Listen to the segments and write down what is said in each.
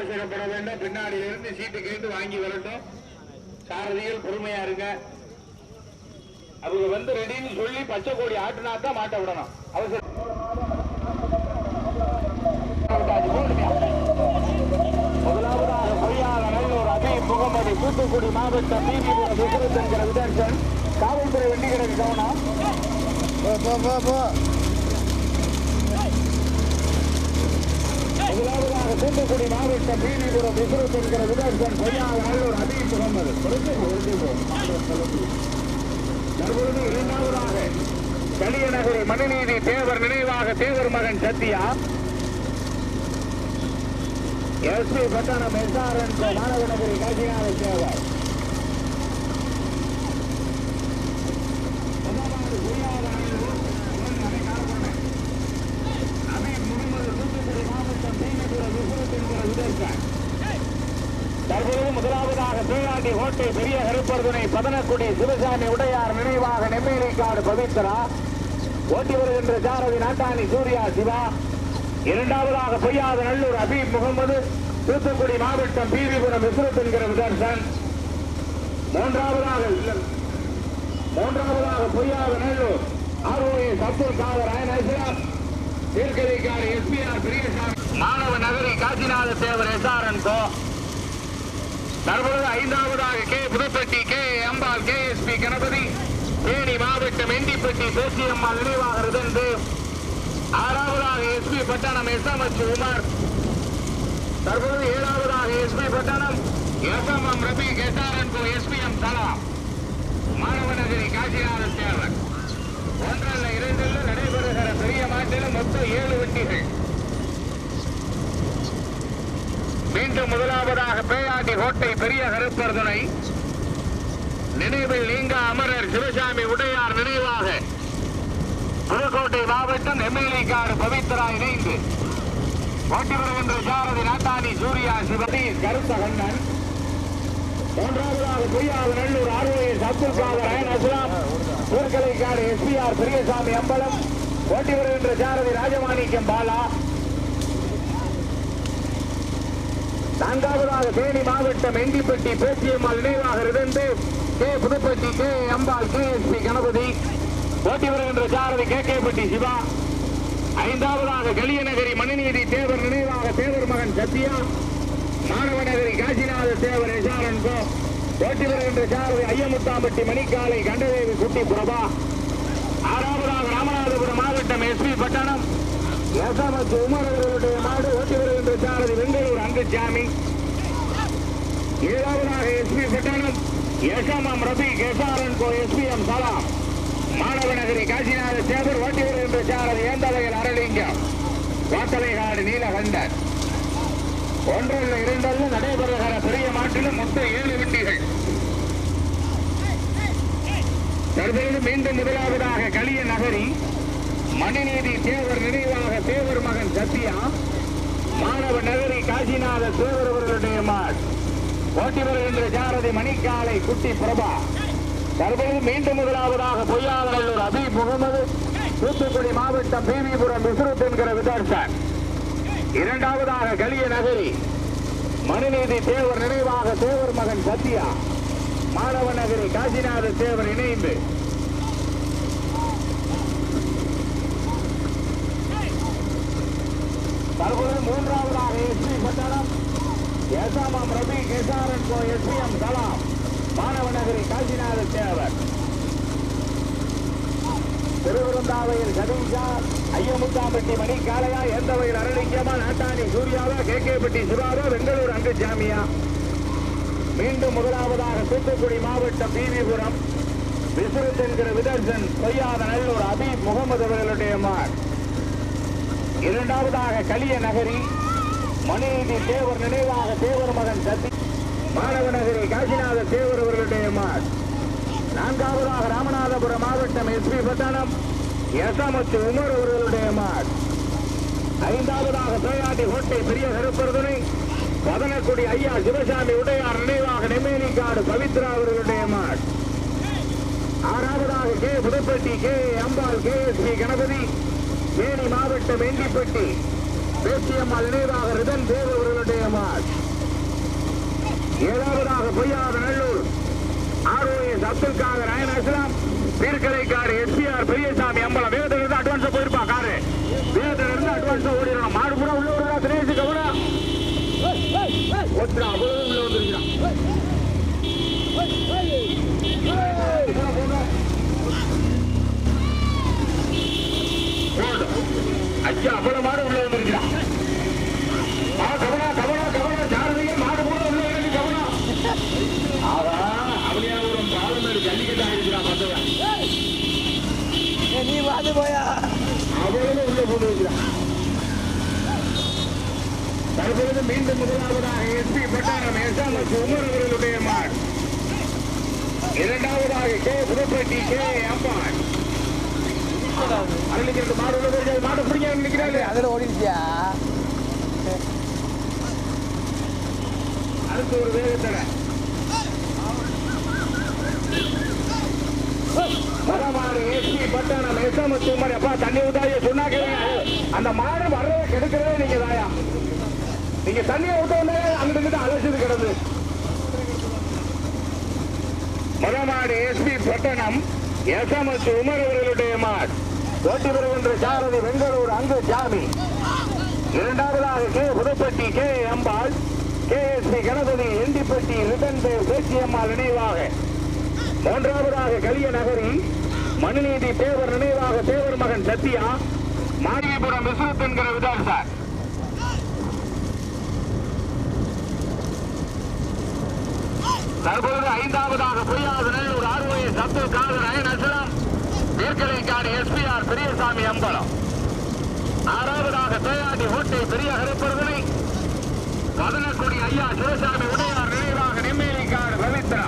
அவசரப்பட வேண்டும் பின்னாடியில இருந்து சீட்டு கேட்டு வாங்கி வரட்டும். சாரதிகள் பொறுமையா இருங்க. அவங்க வந்து ரெடின்னு சொல்லி பச்சை கோடி ஆட்டுனா தான் மாட்ட விடணும். அவசரம் முதலாவதாக பொய்யாளர் நல்லூர் அபீப் முகமது தூத்துக்குடி மாவட்டம் பிபிபுரம் விசுரத் என்கிற விதர்சன் காவல்துறை வண்டி கிடக்கு கவனம் போ போ போ போ முதலாவதாக தூத்துக்குடி மாவட்டம் பிபிபுரம் விசுரத் என்கிற விதர்சன் பொய்யாளர் நல்லூர் அபீப் முகமது. தற்பொழுது இரண்டாவதாக கலியநகரி மனுநீதி தேவர் நினைவாக தேவர் மகன் சத்யா. எஸ்பி பட்டணம் எஸ்ஆர்என் மாணவநகரி காசிநாத தேவர் முதலாவது பொய்யாளர் நல்லூர், ஒன்று அணை காலப்பானை. அமீர் முகமது தூத்துக்குடி மாவட்டம் தீனபுரம் விசுரத் என்கிற விதர்சன் தற்போது முதலாவதாக பேராண்டி கோட்டை பெரிய கருப்பர்துணை பதனக்குடி சிவசாமி உடையார் நினைவாக நெம்மேலிக்காடு பவித்ரா. ஓட்டி வருகின்ற ஜாரதி நாட்டாணி சூர்யா சிவா. இரண்டாவதாக பொய்யாத நல்லூர் அபீப் முகமது. தூத்துக்குடி மாவட்டம் பீவிபுரம் விசுரத் என்கிற விதர்சன். மூன்றாவதாக மூன்றாவதாக பொய்யாத நல்லூர் ஆர்ஓஎஸ் அப்துல் காதர் அயன் தீர்க்கதிகாரி எஸ்பிஆர் பெரியசாமி. மாணவ நகரி காசிநாத தேவர் எஸ்ஆர்என் கோ தற்பொழுது ஐந்தாவதாக K. Pudupatti K. Ambal K. S. P. Ganapathi Theni மாவட்டம் எண்டிப்பட்டி பேசியம்மாள் நினைவாக என்று ஆறாவதாக S. P. Pattanam S. M. H. Umar. தற்பொழுது ஏழாவதாக S. P. Pattanam S. M. M. Rafi SRN கோ எஸ். பி. எம். தலா. மாணவநகரி காசிநாத சேவன் ஒன்றல்ல இரண்டில் நடைபெறுகிற பெரிய மாட்டில் மொத்தம் ஏழு வண்டிகள். மீண்டும் முதலாவதாக பேயாண்டி கோட்டை பெரிய கருப்பர் துணை நினைவில் நீங்க அமரர் சிவசாமி உடையார் நினைவாக. புதுக்கோட்டை மாவட்டம் எம்எல்ஏ பவித்ரா இணைந்து. ஓட்டி வருகின்ற சாரதி நாட்டாணி சூர்யா சிவதி கருத்த கண்ணன் மூன்றாவதாக பொய்யாவது நல்லூர் ஆர்ஓஎஸ் அப்துல் காதர் அயன் அஸ்லாம். ஊர்கலைக்காடு எஸ்பிஆர் பெரியசாமி அம்பலம். ஓட்டி வருகின்ற சாரதி ராஜமாணிக்கம் பாலா. நான்காவதாக தேனி மாவட்டம் எண்டிப்பட்டி பேச்சியம்மாள் நினைவாக இருந்து K Pudupatti K Ambal K S P Ganapathi ஓட்டி வருகின்ற சாரதி கே கேபட்டி சிவா. ஐந்தாவதாக கலியநகரி மணிநீதி தேவர் நினைவாக தேவர் மகன் சத்யா. மாணவநகரி காசிநாத தேவர் எசாரன் கோ. ஓட்டி வருகின்ற சாரதி ஐயமுத்தாம்பட்டி மணிக்காலை கண்டதேவி குட்டி பிரபா. ஆறாவதாக ராமநாதபுரம் மாவட்டம் எஸ்பி பட்டணம். எஸ்எம்எஸ் உமர் அவர்களுடைய மாடு ஓட்டி வருகின்ற சாரதி வெங்கலூர் அங்குச்சாமி ஏழாவதாக SP Pattanam SMM Rafi SRN கோ எஸ்பி எம் சலாம். மாணவ நகரி காசிநாத சேவர் ஓட்டி வருகின்ற சாரதி ஏந்தலையில் அரளிங்கம். வாத்தலைகாடு நீலகண்டன். ஒன்றல்ல இரண்டல்ல நடைபெறுகிற பெரிய மாற்றிலும் மொத்த ஏழு வண்டிகள் தற்பொழுது மீண்டும் முதலாவதாக களிய நகரி மணிநீதி தேவர் நினைவாக தேவர் மகன் சத்யா மாணவ நகரி காசிநாத தேவர் அவர்களுடைய மாட் ஓட்டி வருகின்ற ஜாரதி மணிக்காலை குட்டி பிரபா. தற்போது மீண்டும் முதலாவதாக பொய்யாளநல்லூர் அபி முகமது தூத்துக்குடி மாவட்டம் பிவிபுரம் விசுருத் என்கிற விதர்சன். இரண்டாவதாக கலிய நகரி மனுநீதி தேவர் நினைவாக தேவர் மகன் சத்யா. மாணவ நகரி காசிநாத தேவர் இணைந்து தற்போது மூன்றாவதாக எஸ்பி பட்டாளம் எஸ்எம்எம் ரபி கேசாரன் கோ எஸ்பிஎம் கலாம். மாணவ நகரி காசிநாத தேவர். திருவிருந்தாவையில் கதீஷா ஐயமுத்தாம்பட்டி மணி காளையா எந்த வகையில் அரளிங்கமா நாட்டாணி சூர்யாவா கேகேபட்டி சிவாவா பெங்களூர் அங்கு மீண்டும் முதலாவதாக தூத்துக்குடி மாவட்டம் பிவிபுரம். விசுரத் என்கிற விதர்சன் பொய்யாத நல்லூர் அபீப் முகமது அவர்களுடைய மார். இரண்டாவதாக கலிய நகரி மணிநீதி தேவர் நினைவாக தேவர் மகன் சத்தி மாணவ நகரி காசிநாத தேவர் அவர்களுடைய மார். நான்காவதாக ராமநாதபுரம் மாவட்டம் எஸ்பி பட்டணம் எசமத்து உமர் அவர்களுடைய மார். ஐந்தாவதாக பேயாண்டி கோட்டை பெரிய கருப்பருதுனை பதனக்குடி ஐயா சிவசாமி உடையார் நினைவாக நெம்மேனிக்காடு பவித்ரா அவர்களுடைய மார். ஆறாவதாக K. Pudupatti K. Ambal K. S. P. Ganapathi Theni மாவட்டம் எண்டிப்பட்டி பேச்சியம்மாள் நினைவாக ரிதன் தேவ் மாள் ஏழாவதாக பொய்யாத நல்லூர். ROS Abdul Kader iron Aslam. தீர்க்கரைக்காடு எஸ் பெரியசாமி அம்பலம் வேகத்துல இருந்து அட்வான்ஸா போயிருப்பா காரு வேகத்துல இருந்து அட்வான்ஸா ஓடிடணும் மாடு பூரா உள்ள வருதா தினேஷ் கவனா ஒத்துறா அவ்வளவு உள்ள வந்துருக்கிறான் ஐயா அவ்வளவு மாடு உள்ள வந்துருக்கிறான் கவனா கவனா கவனா ஜாரதிங்க மாடு பூரா உள்ள இறங்கி கவனா. ஆகா அவனியாபுரம் பாலமேடு ஜல்லிக்கட்டு ஆயிருக்கிறான் ஏய், நீ வாது போயா. அவ்வளவு உள்ள போட்டு வைக்கிறான் தற்பொழுது மீண்டும் முதலாவதாக எஸ்பி பட்டாரம் எஸ்ஆர் மற்றும் உமர் அவர்களுடைய மாட். இரண்டாவதாக கே புதுப்பட்டி கே அம்பான் அருளிக்கிறது மாடு உள்ள போய் மாடு பிடிக்க நினைக்கிறாரு அதில் ஓடிடுச்சியா அடுத்து ஒரு வேகத்தடை அந்த மாடு வர்றதை கெடுக்கிறதே நீங்க தாயா. நீங்க தண்ணியை விட்ட உடனே அங்கிட்டு அலசிது கிடந்து மரமாடு எஸ்பி பட்டணம் எஸ்எம்எஸ் உமர் அவர்களுடைய மாடு. ஓட்டி வருகின்ற சாரதி பெங்களூர் அங்கு ஜாமி. இரண்டாவதாக K. Pudupatti K. Ambal K. S. P Ganapathi Endipatti Rithan Pechiammal நினைவாக. மூன்றாவதாக கலிய நகரி மனுநீதி தேவர் நினைவாக தேவர் மகன் சத்யா மாரியபுரம் விஸ்வத் என்கிற விதால் சார். தற்பொழுது ஐந்தாவதாக பொய்யாத ஒரு ஆர்ஓஎஸ் சத்து காதர் அயன் அஸ்லாம். தீர்க்கலைக்காடு எஸ்பிஆர் பெரியசாமி அம்பலம். ஆறாவதாக தேயாண்டி ஓட்டை பெரிய கருப்பர்களை பதனக்குடி ஐயா சிவசாமி உடையார் நினைவாக நெம்மேலிக்காடு பவித்ரா.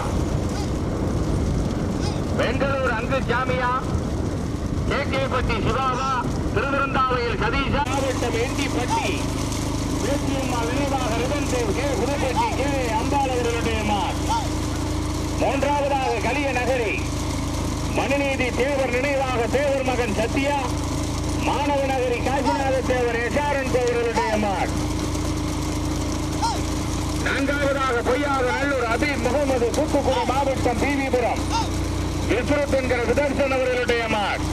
பெங்களூர் அங்கு ஜாமியா. கேகேபட்டி சிவாவா. திருவிருந்தாவையில் சதீஷா. மாவட்டம் எண்டிப்பட்டி. பேச்சியம்மாள் நினைவாக ரிதன் தேவ் கே. புதுப்பட்டி கே. அம்பாள் அவர்களுடைய மார். மூன்றாவதாக கலிய நகரி மனுநீதி தேவர் நினைவாக தேவர் மகன் சத்யா மாணவ நகரி காசிநாத தேவர் எஸ்ஆர்என் தேவர்களுடைய மார். நான்காவதாக பொய்யாத நல்லூர் அபீப் முகமது தூத்துக்குடி மாவட்டம் பிவிபுரம். இஸ்ரத் என்கிற சுதர்சன் அவர்களுடைய மாட்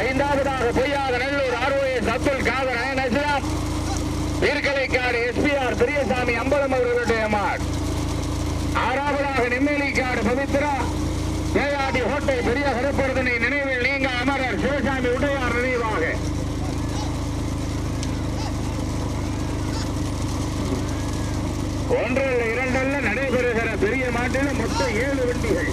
ஐந்தாவதாக பொய்யாத நல்லூர் ஆர்ஓஎஸ் அப்துல் காதர் அயன் அஸ்லாம் தீர்க்கலைக்காடு எஸ்பிஆர் பெரியசாமி அம்பலம் அவர்களுடைய மாட் ஆறாவதாக நெம்மேலிக்காடு பவித்ரா தேவாடி ஹோட்டல் பெரிய கருப்பொருதனை நினைவில் நீங்க அமரர் சிவசாமி உடையார் நினைவாக. ஒன்றல்ல இரண்டல்ல நடைபெறுகிற பெரிய மாட்டில் மொத்தம் ஏழு வண்டிகள்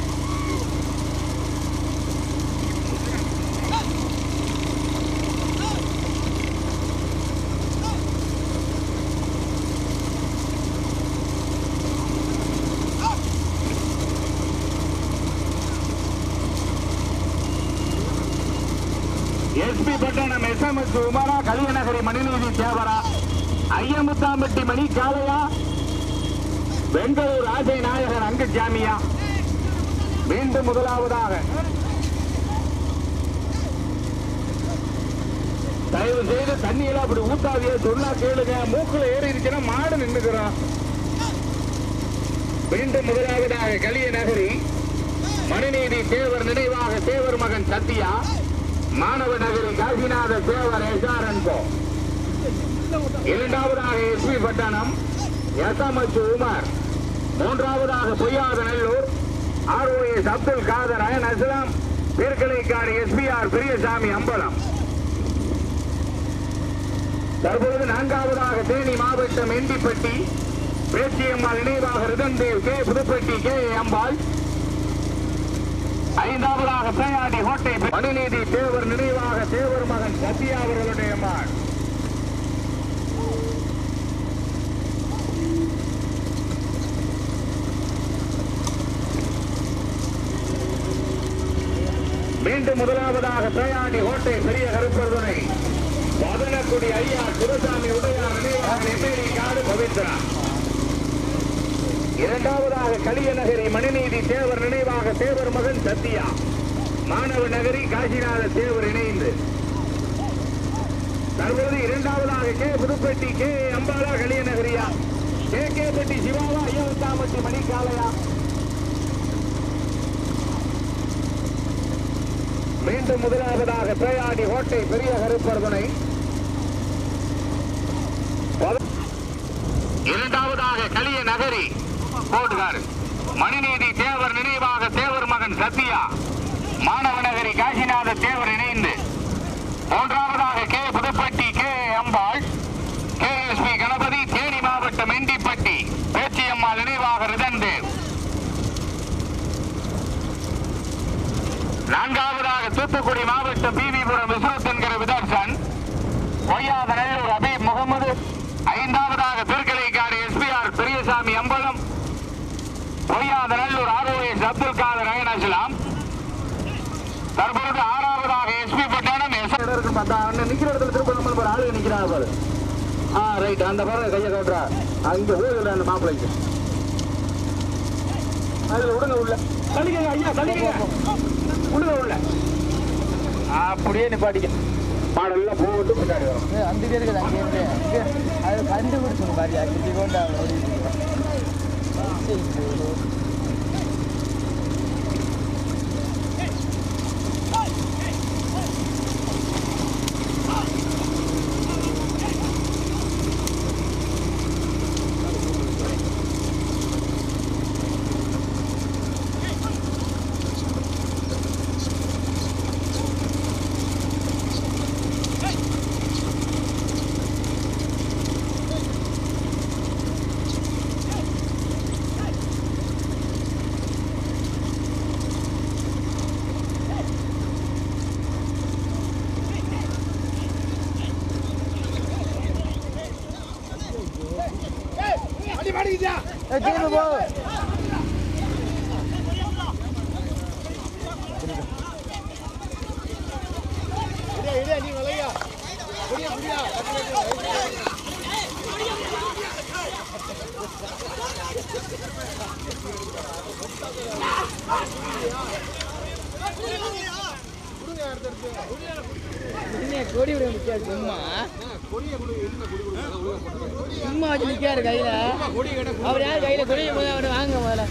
எஸ்பி பட்டணம் எஸ்எம்எஸ் உமரா கலியநகரி மணிநீதி தேவரா ஐயமுத்தாம்பட்டி மணி காலையா பெங்களூர் ஆசை நாயகர் அங்கு ஜாமியா மீண்டும் முதலாவதாக தயவு செய்து தண்ணியெல்லாம் அப்படி ஊத்தாதிய சொல்லா கேளுங்க. மூக்குல ஏறி இருக்குன்னா மாடு நின்றுக்கிறோம் மீண்டும் முதலாவதாக கலிய நகரி மணிநீதி தேவர் நினைவாக தேவர் மகன் சத்யா மாணவ நகரி காசிநாத சேவர் எஸ்ஆர் அன்போ. இரண்டாவதாக எஸ்பி பட்டணம் எஸ்எம்எச் உமர். மூன்றாவதாக Poyyatha Nallur ROS Abdul Khader Ayan Aslam P SPR Periyasamy Ambalam. தற்பொழுது நான்காவதாக தேனி மாவட்டம் எண்டிப்பட்டி பேச்சியம்மாள் நினைவாக ரிதன்தேவ் கே. புதுப்பட்டி கே. அம்பாள். ஐந்தாவதாக பேயாடி கோட்டை மணிநீதி தேவர் நினைவாக தேவர் மகன் சத்யா அவர்களுடைய மகன் மீண்டும் முதலாவதாக பேயாடி கோட்டை பெரிய கருப்பர்துணை வதனக்குடி ஐயா குருசாமி உடையார் நினைவாக நெம்மேரி காடு பவித்ரா. இரண்டாவதாக கலியநகரி மணிநீதி தேவர் நினைவாக தேவர் மகன் சத்யா. மாணவ நகரி காசிநாத தேவர் இணைந்து. தற்போது இரண்டாவதாக கே. புதுப்பட்டி கே. அம்பாலா கலியநகரியா? கே. கே. பட்டி சிவாவா ஐயாவத்தாமட்டி மணிக்காலையா? மீண்டும் முதலாவதாக பேயாடி கோட்டை பெரிய கருப்பர்தனை. இரண்டாவதாக கலிய நகரி போட்டுக்காரு. மணிநீதி தேவர் நினைவாக தேவர் மகன் சத்யா மாணவநகரி காசிநாத தேவர் இணைந்து. மூன்றாவதாக K. Pudupatti K. Ambal K. S. P. Ganapathi Theni மாவட்டம் எண்டிப்பட்டி பேச்சியம்மா நினைவாக ரிதன்தேவ் நான்காவதாக தூத்துக்குடி மாவட்டம் பிவிபுரம் விஸ்வத் என்கிற விதர்சன் பொய்யாத நல்லூர் அபீப் முகமது ஐந்தாவதாக திருக்கலைக்காடு எஸ்பிஆர் பெரியசாமி அம்பலம் பொய்யாத நல்லூர் ஆர்ஓஎஸ் அப்துல் காதர் அயனாசலாம் தற்பொழுது ஆறாவதாக எஸ்பி பட்டாணம் எஸ் நிக்கிற இடத்துல திரும்ப நம்ம ஒரு ஆளு நிக்கிறாங்க பாரு. ஆ ரைட் அந்த பாரு கையை காட்டுறா. அங்க ஊழல் அந்த மாப்பிள்ளைக்கு. அதுல விடுங்க உள்ள. தள்ளிக்கங்க ஐயா தள்ளிக்கங்க. விடுங்க உள்ள. அப்படியே நிப்பாட்டிக்க. மாடெல்லாம் போட்டு பின்னாடி வரும். அந்த பேருக்கு அங்கே அது கண்டுபிடிச்சு பாரு அக்கிட்டி கொண்டு சும்மா. சும்மா வச்சு நிக்காரு கையில. அவர் யார் கையில கொடி போது அவர் வாங்க முதல்ல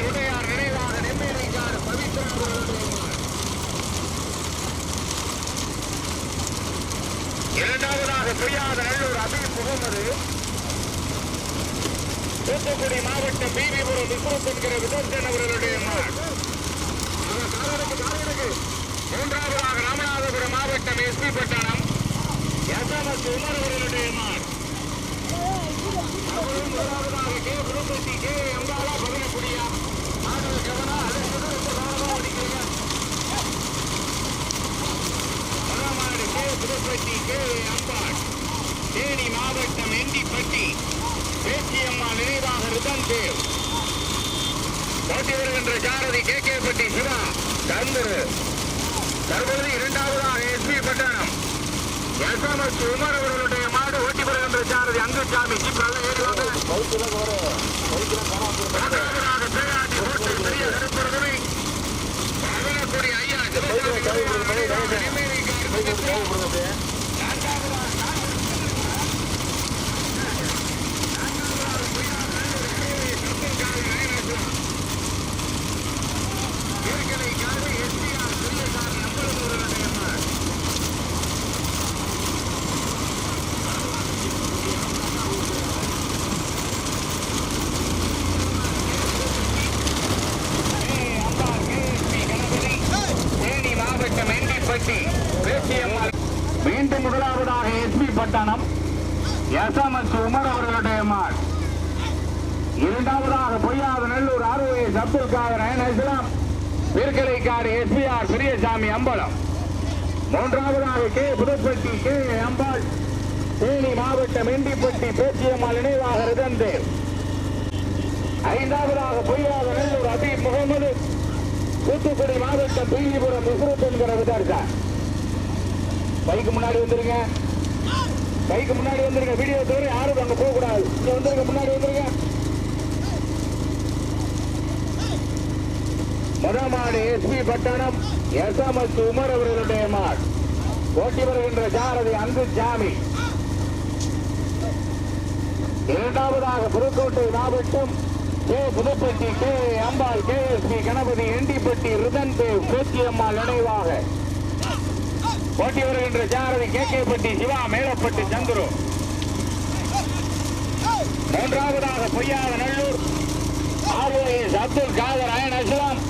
உடையார் நினைவாக நெம்மேலிக்காடு பவித்ரா இரண்டாவதாக பொய்யாத நல்லூர் அபீப் முகமது தூத்துக்குடி மாவட்டம் பிவிபுரம் விஸ்வத் என்கிற விதர்சன் அவர்களுடைய மகன் அவர் காரனுக்கு காரனுக்கு மூன்றாவதாக ராமநாதபுரம் மாவட்டம் எஸ்பி பட்டணம் எஸ்எம்எஸ் உமர் அவர்களுடைய மகன் அவரும் முதலாவதாக கே புதுப்பட்டி கே அம்பாலா பகனக்குடியா மாணவ கவனா அழைப்பது ரொம்ப கவனமாக அடிக்கிறீங்க பலமாடு கே புதுப்பட்டி கே அம்பாள் தேனி மாவட்டம் எண்டிப்பட்டி பேச்சியம்மா தேவ் போட்டி வருகின்ற சாரதி கே கே பட்டி சிவா. தந்துரு தற்பொழுது இரண்டாவதாக எஸ்பி பட்டணம். எஸ்எம்எஸ் உமர் அவர்களுடைய மாடு ஓட்டி வருகின்ற சாரதி அங்குசாமி. ஜீப்ரால ஏறி வாங்க. முதலாவதாக பேராண்டி ஓட்டை பெரிய வழங்கக்கூடிய ஐயா சிவசாமி தேனி மாவட்டம் எண்டிப்பட்டி பேச்சியம்மாள் மீண்டும் முதலாவதாக எஸ்பி பட்டணம் எஸ்எம்எஸ் உமர் அவர்களுடைய மாள் இரண்டாவதாக பொய்யாத நல்லூர் ஆர்ஓஎஸ் அப்துல் காதர் அயன் பீர்கலைக்காடு எஸ்பிஆர் பெரியசாமி அம்பலம். மூன்றாவதாக கே. புதுப்பட்டி கே. அம்பாள். தேனி மாவட்டம் இண்டிப்பட்டி பேச்சியம்மாள் நினைவாக ரிதந்தேவ். ஐந்தாவதாக பொய்யாத நல்லூர் அபீப் முகமது. தூத்துக்குடி மாவட்டம் பீலிபுரம் விசுரத் என்கிற விதார்கார் பைக்கு முன்னாடி வந்துருங்க. பைக்கு முன்னாடி வந்துருங்க. வீடியோ தவிர யாரும் அங்கே போகக்கூடாது. இங்கே வந்துருங்க முன்னாடி வந்துருங்க. முதமாடு எஸ்பி பட்டணம் எஸ்எம்எஸ் உமர் அவர்களுடைய மாட் ஓட்டி வருகின்ற சாரதி அன்பு சாமி இரண்டாவதாக புதுக்கோட்டை மாவட்டம் K. Pudupatti K. Ambal K. S. P. Ganapathi Endipatti Rithan Dev Pechiammal நினைவாக ஓட்டி வருகின்ற சாரதி கே. கே. பட்டி சிவா மேலப்பட்டி சந்துரு. மூன்றாவதாக பொய்யாத நல்லூர். ROS Abdul Kader iron Aslam.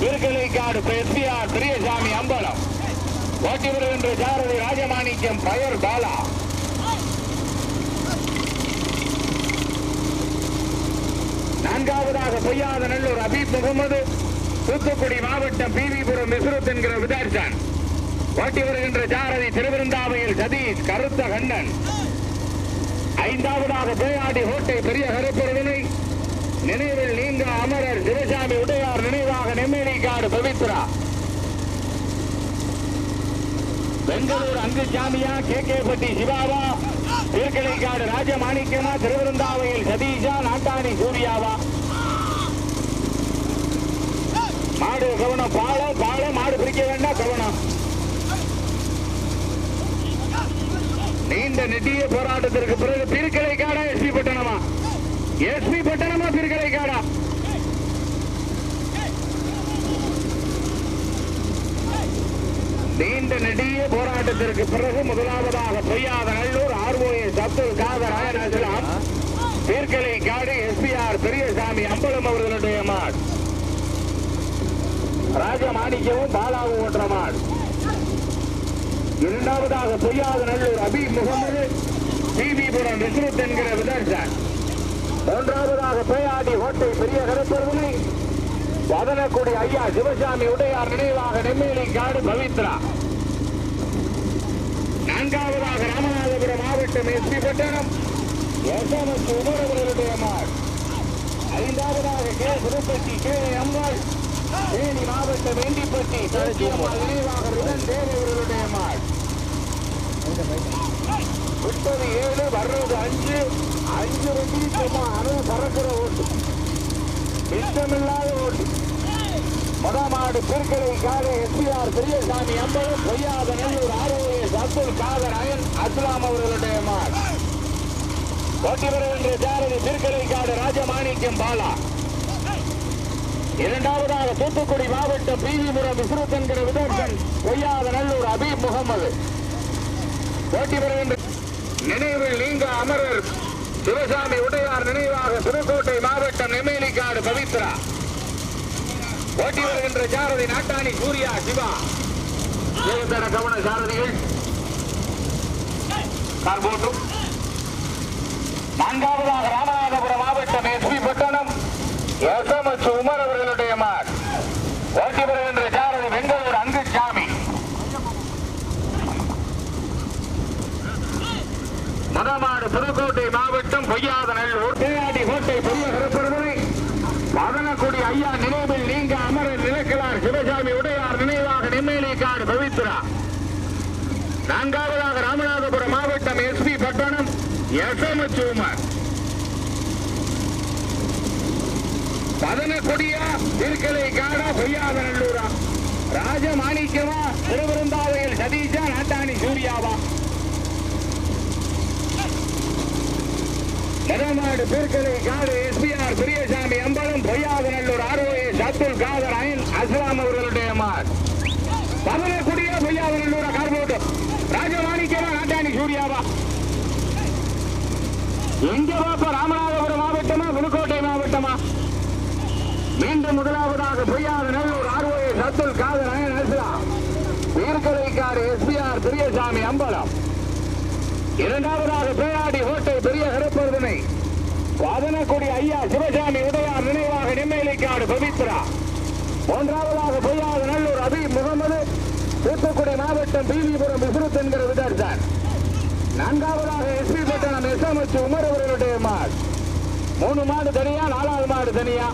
திருக்கலைக்காடு எஸ்பிஆர் பெரியசாமி அம்பலம். ஓட்டி வருகின்ற சாரதி ராஜமாணிக்கம் பயர் பாலா. நான்காவதாக பொய்யாத நல்லூர் அபீப் முகமது தூத்துக்குடி மாவட்டம் பிவிபுரம் மிஸ்ரத் என்கிற விதார்சான் ஓட்டி வருகின்ற சாரதி திருவிருந்தாவையில் சதீஷ் கருத்த கண்ணன் ஐந்தாவதாக பேயாடி ஹோட்டை பெரிய கருப்பொருவினை நினைவில் நீங்க அமரர் சிவசாமி உடையார் நினைவாக நெம்மேலிக்காடு பவித்ரா. பெங்களூர் அங்கு சாமியா கே கே பட்டி சிவாவா திருக்கலைக்காடு ராஜமாணிக்கமா திருவிருந்தாவையில் சதீஷா நாட்டாணி சூர்யாவா. மாடு கவனம் பாலம் பாலம் மாடு பிரிக்க வேண்டாம் கவனம். நீண்ட நெட்டிய போராட்டத்திற்கு பிறகு திருக்கலைக்காடா எஸ்பி பட்டணமா? எஸ்பி பட்டணமா திருக்கலைக்காடா நீண்ட நெடிய போராட்டத்திற்கு பிறகு முதலாவதாக பொய்யாத நல்லூர் ஆர்ஓஎஸ் அப்துல் காதர் அயன் அஸ்லாம் தீர்க்கலை காடு எஸ்பிஆர் பெரியசாமி அம்பலம் அவர்களுடைய மாட். ராஜமாணிக்யமும் பாலாவும் ஓட்டுற மாட். இரண்டாவதாக பொய்யாத நல்லூர் அபி முகமது பிபிபுரம் விஸ்ருத் என்கிற விதர்சன். மூன்றாவதாக பேயாடி கோட்டை பெரிய கருப்பருவினை வதனக்குடி ஐயா சிவசாமி உடையார் நினைவாக நெம்மேலி காடு பவித்ரா. நான்காவதாக ராமநாதபுரம் மாவட்டம் எஸ்பி பட்டணம். எஸ்எம்எஸ் உமர் அவர்களுடைய மாள் ஐந்தாவதாக கே. புதுப்பட்டி கே. அம்மாள். தேனி மாவட்டம் வெண்டிப்பட்டி நினைவாக ருதன் தேவ் அவர்களுடைய மாள் முப்பது ஏழு வர்றது அஞ்சு. அஞ்சு வண்டி சும்மா அணு பறக்கிற ஓட்டு. மிச்சமில்லாத ஓட்டு. மொடமாடு பிற்கலை காலை எஸ்பிஆர் பெரியசாமி அம்பது பொய்யாத நல்லூர் ஆரோக்கிய அப்துல் காதர் அயன் அஸ்லாம் அவர்களுடைய மாள் பெற வேண்டிய சாரதி பிற்கலை காடு ராஜமாணிக்கம் பாலா. இரண்டாவதாக தூத்துக்குடி மாவட்டம் பிவிபுரம் விஸ்ருத் என்கிற விதர்சன் பொய்யாத நல்லூர் அபீப் முகமது. போட்டி பெற வேண்டும் நினைவில் நீங்க அமரர். சிவசாமி உடையார் நினைவாக புதுக்கோட்டை மாவட்டம் நெமேலிக்காடு பவித்ரா. ஓட்டி வருகின்ற சாரதி நாட்டாணி சூர்யா சிவா. தேவதர கவன சாரதிகள். கார்போட்டும் நான்காவதாக ராமநாதபுரம் மாவட்டம் எஸ்பி பட்டணம். எஸ் எம் எச் உமர் அவர்களுடைய மார் ஓட்டி வருகின்ற சாரதி பெங்களூர் அங்குசாமி மதமாடு புதுக்கோட்டை மாவட்டம் பொய்யாத நல்லூர் தேயாடி கோட்டை பெரிய மதனக்குடி ஐயா நினைவில் நீங்க அமரர் நிலக்கலார் சிவசாமி உடையார் நினைவாக நெம்மேலிக்காடு பவித்ரா. நான்காவதாக ராமநாதபுரம் மாவட்டம் எஸ்பி பட்டணம் எஸ்எம்எச் உமர். பதனக்குடியா திருக்கலை காடா பொய்யாதநல்லூரா ராஜமாணிக்கமா திருவிருந்தாவையில் சதீஷா நாட்டாணி சூர்யாவா. மதமாடு பேர்களை காடு SPR Periyasamy Ambalam Poyyathanallur ROS Abdul Kader iron Aslam அவர்களுடைய மார். பதனக்குடியா பொய்யாதநல்லூரா கார்போட்டு ராஜமாணிக்கமா நாட்டாணி சூர்யாவா? எங்க பாப்ப ராமநாதபுரம் மாவட்டமா புதுக்கோட்டை மாவட்டமா? மீண்டும் முதலாவதாக பொய்யாத நல்லூர் ஆர்ஓஏ சத்துல் காதர் அயன் அஸ்லாம். வீர்கலைக்காடு எஸ்பிஆர் பெரியசாமி அம்பலம். இரண்டாவதாக பேராடி ஹோட்டல் பெரிய கருப்பருதனை வாதனக்குடி ஐயா சிவசாமி உடையார் நினைவாக நெம்மேலிக்காடு பவித்ரா மூன்றாவதாக பொய்யாத நல்லூர் அபி முகமது தூத்துக்குடி மாவட்டம் பீவிபுரம் விசுருத் என்கிற விதர்தான் நான்காவதாக எஸ்பி பட்டணம் எஸ் எஸ்எம்எச் உமர் அவர்களுடைய மாடு. மூணு மாடு தனியா நாலாவது மாடு தனியா?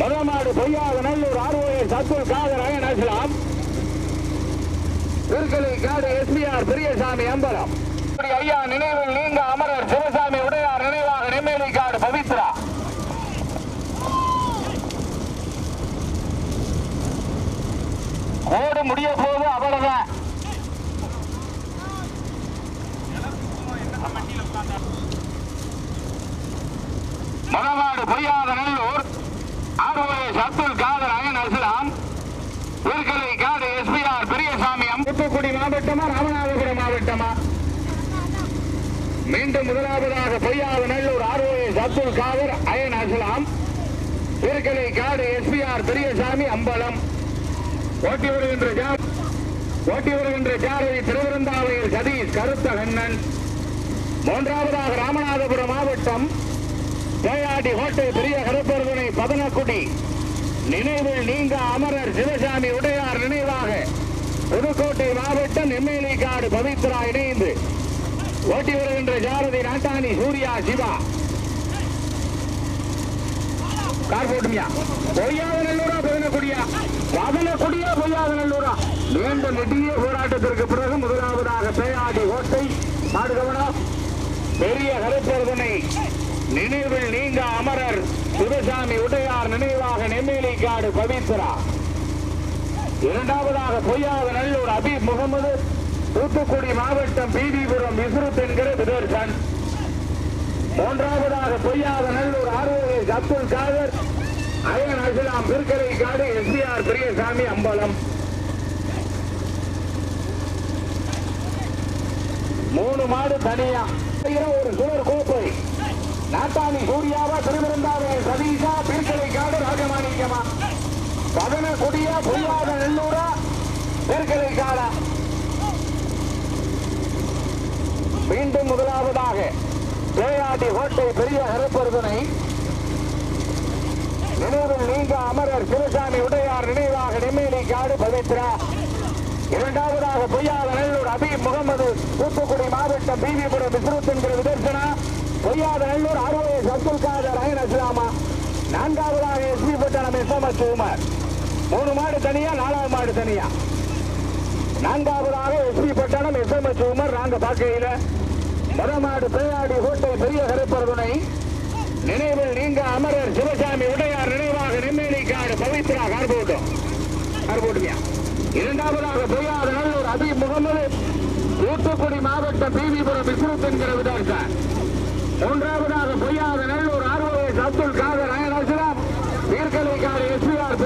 மதமாடு பொய்யாத நல்லூர் ஆர்ஓஎஸ் அப்துல் காதர் அயன் அஸ்லாம். திருக்கலை காடு எஸ்பிஆர் பெரியசாமி அம்பலம். இப்படி ஐயா நினைவில் நீங்க அமரர் சிவசாமி உடையார் நினைவாக நெம்மேலி காடு பவித்ரா. ஓடு முடிய போது அவ்வளவுதான் புரியாத பொய்யாத நல்லூர் ஆர்ஓஎஸ் அப்துல் காதர் அயன் அஸ்லாம் திருக்கலை காடு எஸ்பிஆர் பெரியசாமி அம்- தூத்துக்குடி மாவட்டமா ராமநாதபுரம் மாவட்டமா? மீண்டும் முதலாவதாக பொய்யாத நல்லூர் ஆர்ஓஎஸ் அப்துல் காதர் அயன் அஸ்லாம் திருக்கலை காடு எஸ்பிஆர் பெரியசாமி அம்பலம். ஓட்டி வருகின்ற ஜா- ஓட்டி வருகின்ற சாரதி திருவிருந்தாவையில் சதீஷ் கருத்த கண்ணன் மூன்றாவதாக ராமநாதபுரம் மாவட்டம் தேயாடி கோட்டை பெரிய கருப்பருதனை பதனக்குடி. நினைவில் நீங்க அமரர் சிவசாமி உடையார் நினைவாக. புதுக்கோட்டை மாவட்டம் நெம்மேலி காடு பவித்ரா இணைந்து ஓட்டி வருகின்ற ஜாரதி நாட்டானி சூர்யா சிவா. கார் போட்டுமியா? பொய்யாத நல்லூரா பதனக்குடியா பதனக்குடியா பொய்யாத நல்லூரா நீண்ட நெடிய போராட்டத்திற்கு பிறகு முதலாவதாக பேயாடி கோட்டை நாடுகவனா பெரிய கருப்பொருதனை. நினைவில் நீங்க அமரர். சிவசாமி உடையார் நினைவாக நெம்மேலிக்காடு பவித்ரா. இரண்டாவதாக பொய்யாத நல்லூர் அபீப் முகமது தூத்துக்குடி மாவட்டம் பீதிபுரம் விசுருத் என்கிற விதர்சன். மூன்றாவதாக பொய்யாத நல்லூர் ஆர்ஓஎஸ் அப்துல் காதர் அயன் அஸ்லாம் பிற்கரை காடு எஸ்பிஆர் பெரியசாமி அம்பலம். மூணு மாடு தனியா. ஒரு சுவர் கோப்பை. நாட்டாணி சூர்யாவா திருவிருந்தாவே சதீஷா பிற்கரை காடு ராஜமாணிக்கமா. பதன கொடிய பொய்யாத நெல்லூரா? நெருக்கலை கால மீண்டும் முதலாவதாக பேயாட்டி கோட்டை பெரிய ஹரப்பருதனை நினைவில் நீங்க அமரர் சிவசாமி உடையார் நினைவாக நெம்மேலி காடு பவித்ரா. இரண்டாவதாக பொய்யாத நல்லூர் அபி முகமது தூத்துக்குடி மாவட்டம் பிவிபுரம் விஸ்ருத் என்கிற விதர்சனா பொய்யாத நல்லூர் ஆர்ஓஎஸ் அப்துல் காதர் அயன் அஸ்லாமா நான்காவதாக எஸ்பி பட்டணம் எஸ் எம் எஸ் மூணு மாடு தனியா நாலாவது மாடு தனியா. நான்காவதாக எஸ்பி பட்டணம் எஸ் எம் எஸ் உமர் நாங்க பார்க்கையில. மரமாடு பிள்ளாடி ஹோட்டல் பெரிய கருப்பருதுனை நினைவில் நீங்க அமரர் சிவசாமி உடையார் நினைவாக நெம்மேலி காடு பவித்ரா கார் கார்போட்டுமியா? இரண்டாவதாக பொய்யாத நல்லூர் அபி முகமது தூத்துக்குடி மாவட்டம் பீவிபுரம் விஸ்ருத் என்கிற விதார்சார் மூன்றாவதாக பொய்யாத நல்லூர் ஆர்வஎஸ் அப்துல் காதர் அயன் அஸ்லாம் தீர்க்கலைக்காடு எஸ்பிஆர்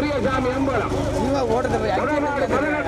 பெரியசாமி அம்பலம்